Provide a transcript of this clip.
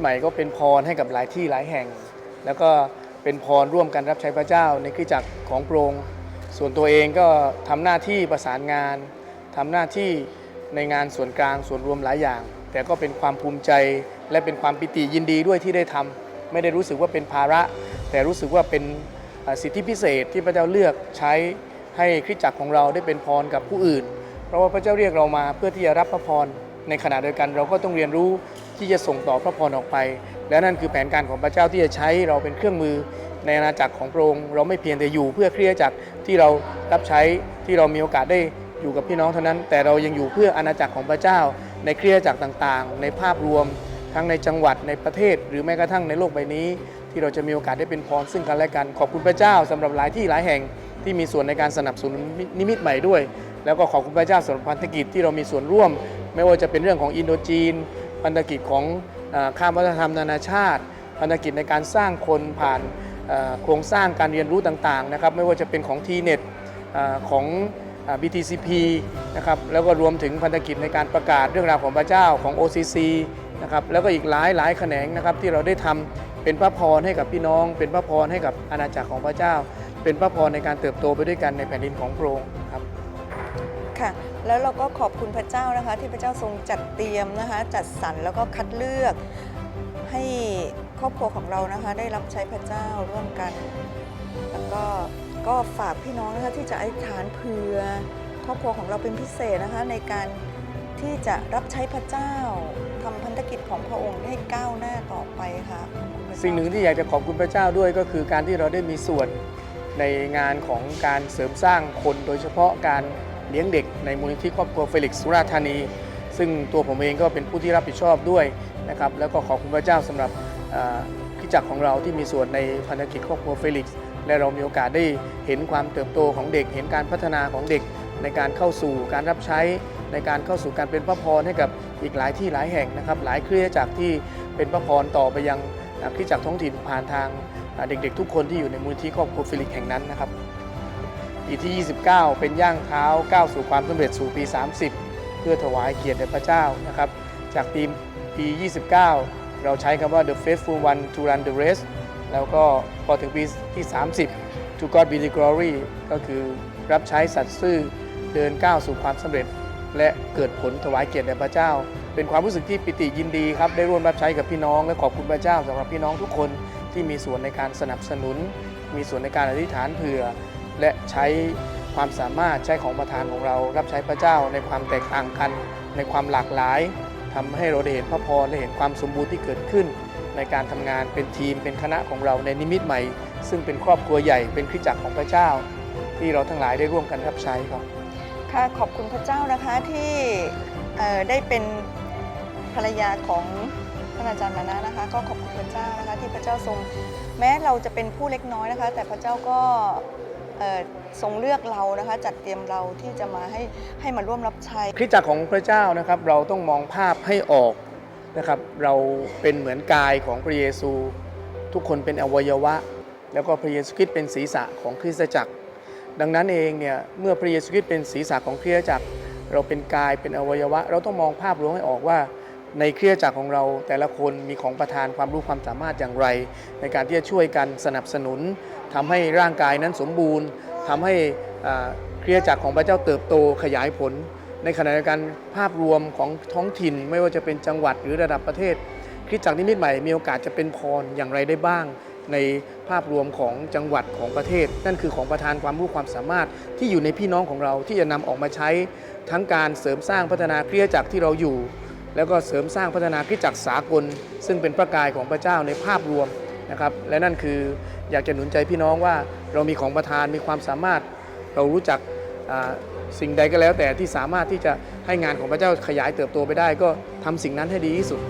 ใหม่ก็เป็นพรให้กับหลายที่หลายแห่ง แล้วก็เป็นพรร่วมกันรับใช้พระเจ้าในคริสตจักรของพรงส่วนตัวเองก็ทำหน้าที่ประสานงานทำหน้าที่ในงานส่วนกลางส่วนรวมหลายอย่าง แต่ก็เป็นความภูมิใจและเป็นความปิติยินดีด้วยที่ได้ทำไม่ได้รู้สึกว่าเป็นภาระ แต่รู้สึกว่าเป็นสิทธิพิเศษที่พระเจ้าเลือกใช้ให้คริสตจักรของเราได้เป็นพรกับผู้อื่น เพราะว่าพระเจ้าเรียกเรามาเพื่อที่จะรับพระพรในขณะเดียวกันเราก็ต้องเรียนรู้ ที่จะส่งต่อพระพรออกไป และนั่นคือแผนการของพระเจ้าที่จะใช้เราเป็นเครื่องมือในอาณาจักรของพระองค์เราไม่เพียงแต่อยู่เพื่อเครียดจักรที่เรารับใช้ที่เรามีโอกาสได้อยู่กับพี่น้องเท่านั้น แต่เรายังอยู่เพื่ออาณาจักรของพระเจ้า ในเครียดจักรต่างๆ ในภาพรวม ทั้งในจังหวัดในประเทศ หรือแม้กระทั่งในโลกใบนี้ ที่เราจะมีโอกาสได้เป็นพรซึ่งกันและกันขอบคุณพระเจ้าสำหรับหลายที่หลายแห่งที่มีส่วนในการสนับสนุนนิมิตใหม่ด้วย แล้วก็ขอบคุณพระเจ้าสำหรับพันธกิจที่เรามีส่วนร่วม ไม่ว่าจะเป็นเรื่องของอินโดจีน พันธกิจของข้ามวัฒนธรรมนานาชาติ พันธกิจในการสร้างคนผ่านโครงสร้างการเรียนรู้ต่างๆนะครับไม่ว่าจะเป็นของ t n e t เอ่อของ BTCP นะครับแล้วก็รวมถึงพันธกิจในการประกาศเรื่องราวของพระเจ้าของ OCC นะครับแล้วก็อีกหลายหลายแขนงนะครับที่เราได้ทำเป็นพระพรให้กับพี่น้อง เป็นพระพรให้กับอาณาจักรของพระเจ้า เป็นพระพรในการเติบโตไปด้วยกันในแผ่นดินของพระองค์ครับ ค่ะ แล้วเราก็ขอบคุณพระเจ้านะคะ ที่พระเจ้าทรงจัดเตรียมนะคะ จัดสรรแล้วก็คัดเลือก ให้ครอบครัวของเรานะคะ ได้รับใช้พระเจ้าร่วมกัน แล้วก็ก็ฝากพี่น้องนะคะที่จะอธิษฐานเผื่อครอบครัวของเราเป็นพิเศษนะคะ ในการที่จะรับใช้พระเจ้าทำพันธกิจของพระองค์ให้ก้าวหน้าต่อไปค่ะสิ่งหนึ่งที่อยากจะขอบคุณพระเจ้าด้วยก็คือการที่เราได้มีส่วนในงานของการเสริมสร้างคนโดยเฉพาะการ เลี้ยงเด็กในมูลนิธิครอบครัวเฟลิกซ์สุราธานี ซึ่งตัวผมเองก็เป็นผู้ที่รับผิดชอบด้วยนะครับแล้วก็ขอบคุณพระเจ้าสำหรับเอ่อคริจักรของเราที่มีส่วนในพันธกิจครอบครัวเฟลิกซ์และเรามีโอกาสได้เห็นความเติบโตของเด็ก เห็นการพัฒนาของเด็กในการเข้าสู่การรับใช้ในการเข้าสู่การเป็นพระพรให้กับอีกหลายที่หลายแห่งนะครับ หลายเครือจักที่เป็นพระพรต่อไปยังอ่าคริสจักรท้องถิ่นผ่านทางเด็กๆ ทุกคนที่อยู่ในมูลที่ครอบครัวฟิลิกแห่งนั้นนะครับ ปีที่ 29 เป็นย่างเท้าก้าวสู่ความสำเร็จสู่ปี 30 เพื่อถวายเกียรติแด่พระเจ้านะครับ จากปีปี 29 เราใช้คำว่า the faithful one to run the race แล้วก็พอถึงปีที่ 30 to God be the glory ก็คือรับใช้สัตย์ซื่อเดินก้าวสู่ความสำเร็จ และเกิดผลถวายเกียรติแด่พระเจ้า เป็นความรู้สึกที่ปิติยินดีครับ ได้ร่วมรับใช้กับพี่น้อง และขอบคุณพระเจ้าสำหรับพี่น้องทุกคนที่มีส่วนในการสนับสนุน มีส่วนในการอธิษฐานเผื่อ และใช้ความสามารถใช้ของประธานของเรารับใช้พระเจ้าในความแตกต่างกัน ในความหลากหลายทำให้เราได้เห็นพระพรได้เห็นความสมบูรณ์ที่เกิดขึ้น ในการทำงานเป็นทีมเป็นคณะของเราในนิมิตใหม่ ซึ่งเป็นครอบครัวใหญ่เป็นคริสตจักรของพระเจ้า ที่เราทั้งหลายได้ร่วมกันรับใช้ครับค่ะขอบคุณพระเจ้านะคะที่ได้เป็นภรรยาของท่านอาจารย์มานะนะคะ ก็ขอบคุณพระเจ้านะคะที่พระเจ้าทรง แม้เราจะเป็นผู้เล็กน้อยนะคะ แต่พระเจ้าก็ ทรงเลือกเรานะคะจัดเตรียมเราที่จะมาให้ให้มาร่วมรับใช้คริสตจักรของพระเจ้านะครับ เราต้องมองภาพให้ออกนะครับ เราเป็นเหมือนกายของพระเยซู ทุกคนเป็นอวัยวะ แล้วก็พระเยซูคริสต์เป็นศีรษะของคริสตจักร ดังนั้นเองเนี่ยเมื่อพระเยซูคริสต์เป็นศีรษะของคริสตจักร เราเป็นกายเป็นอวัยวะ เราต้องมองภาพรวมให้ออกว่า ในเคริสตจักรของเราแต่ละคนมีของประทานความรู้ความสามารถอย่างไร ในการที่จะช่วยกันสนับสนุนทำให้ร่างกายนั้นสมบูรณ์ทำให้อ่าคริสตจักรของพระเจ้าเติบโตขยายผล ในขณะเดียวกันภาพรวมของท้องถิ่นไม่ว่าจะเป็นจังหวัดหรือระดับประเทศคริสตจักรนิมิตใหม่มีโอกาสจะเป็นพรอย่างไรได้บ้าง ในภาพรวมของจังหวัดของประเทศ นั่นคือของประธานความรู้ความสามารถที่อยู่ในพี่น้องของเราที่จะนำออกมาใช้ทั้งการเสริมสร้างพัฒนาเคริสตจักรที่เราอยู่ แล้วก็เสริมสร้างพัฒนาคิดจักสากล ซึ่งเป็นพระกายของพระเจ้าในภาพรวมนะครับและนั่นคืออยากจะหนุนใจพี่น้องว่าเรามีของประทานมีความสามารถ เรารู้จักสิ่งใดก็แล้วแต่ที่สามารถที่จะให้งานของพระเจ้าขยายเติบโตไปได้ ก็ทำสิ่งนั้นให้ดีที่สุด